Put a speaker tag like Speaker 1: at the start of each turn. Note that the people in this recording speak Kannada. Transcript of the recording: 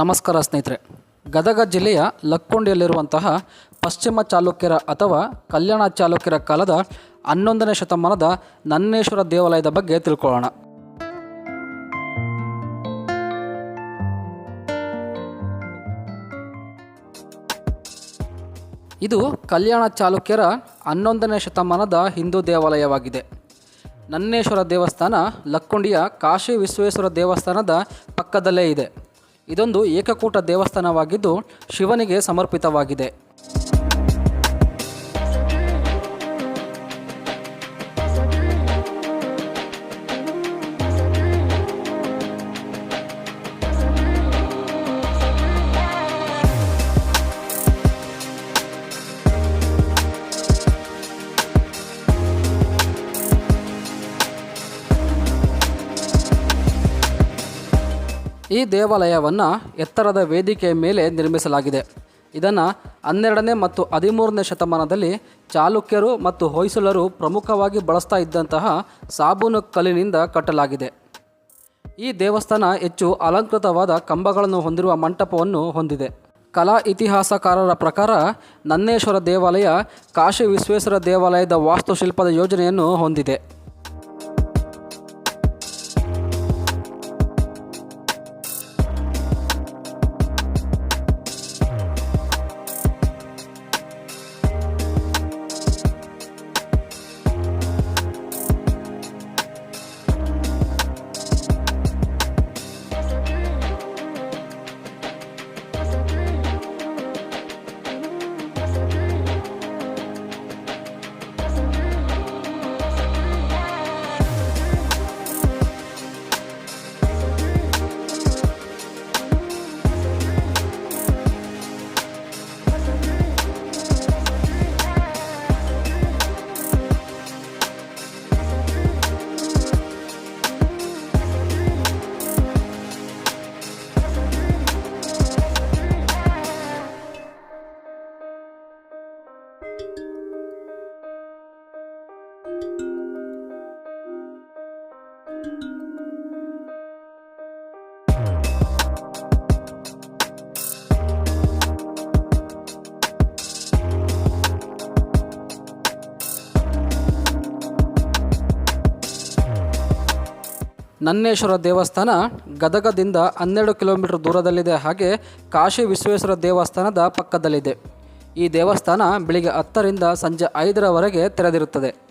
Speaker 1: ನಮಸ್ಕಾರ ಸ್ನೇಹಿತರೆ. ಗದಗ ಜಿಲ್ಲೆಯ ಲಕ್ಕೊಂಡಿಯಲ್ಲಿರುವಂತಹ ಪಶ್ಚಿಮ ಚಾಲುಕ್ಯರ ಅಥವಾ ಕಲ್ಯಾಣ ಚಾಲುಕ್ಯರ ಕಾಲದ ಹನ್ನೊಂದನೇ ಶತಮಾನದ ನನ್ನೇಶ್ವರ ದೇವಾಲಯದ ಬಗ್ಗೆ ತಿಳ್ಕೊಳ್ಳೋಣ. ಇದು ಕಲ್ಯಾಣ ಚಾಲುಕ್ಯರ ಹನ್ನೊಂದನೇ ಶತಮಾನದ ಹಿಂದೂ ದೇವಾಲಯವಾಗಿದೆ. ನನ್ನೇಶ್ವರ ದೇವಸ್ಥಾನ ಲಕ್ಕುಂಡಿಯ ಕಾಶಿ ವಿಶ್ವೇಶ್ವರ ದೇವಸ್ಥಾನದ ಪಕ್ಕದಲ್ಲೇ ಇದೆ. ಇದೊಂದು ಏಕಕೂಟ ದೇವಸ್ಥಾನವಾಗಿದ್ದು ಶಿವನಿಗೆ ಸಮರ್ಪಿತವಾಗಿದೆ. ಈ ದೇವಾಲಯವನ್ನು ಎತ್ತರದ ವೇದಿಕೆಯ ಮೇಲೆ ನಿರ್ಮಿಸಲಾಗಿದೆ. ಇದನ್ನು ಹನ್ನೆರಡನೇ ಮತ್ತು ಹದಿಮೂರನೇ ಶತಮಾನದಲ್ಲಿ ಚಾಲುಕ್ಯರು ಮತ್ತು ಹೊಯ್ಸಳರು ಪ್ರಮುಖವಾಗಿ ಬಳಸ್ತಾ ಇದ್ದಂತಹ ಸಾಬೂನು ಕಲ್ಲಿನಿಂದ ಕಟ್ಟಲಾಗಿದೆ. ಈ ದೇವಸ್ಥಾನ ಹೆಚ್ಚು ಅಲಂಕೃತವಾದ ಕಂಬಗಳನ್ನು ಹೊಂದಿರುವ ಮಂಟಪವನ್ನು ಹೊಂದಿದೆ. ಕಲಾ ಇತಿಹಾಸಕಾರರ ಪ್ರಕಾರ ನನ್ನೇಶ್ವರ ದೇವಾಲಯ ಕಾಶಿ ವಿಶ್ವೇಶ್ವರ ದೇವಾಲಯದ ವಾಸ್ತುಶಿಲ್ಪದ ಯೋಜನೆಯನ್ನು ಹೊಂದಿದೆ. ನನ್ನೇಶ್ವರ ದೇವಸ್ಥಾನ ಗದಗದಿಂದ ಹನ್ನೆರಡು ಕಿಲೋಮೀಟರ್ ದೂರದಲ್ಲಿದೆ. ಹಾಗೆ ಕಾಶಿ ವಿಶ್ವೇಶ್ವರ ದೇವಸ್ಥಾನದ ಪಕ್ಕದಲ್ಲಿದೆ. ಈ ದೇವಸ್ಥಾನ ಬೆಳಿಗ್ಗೆ ಹತ್ತರಿಂದ ಸಂಜೆ ಐದರವರೆಗೆ ತೆರೆದಿರುತ್ತದೆ.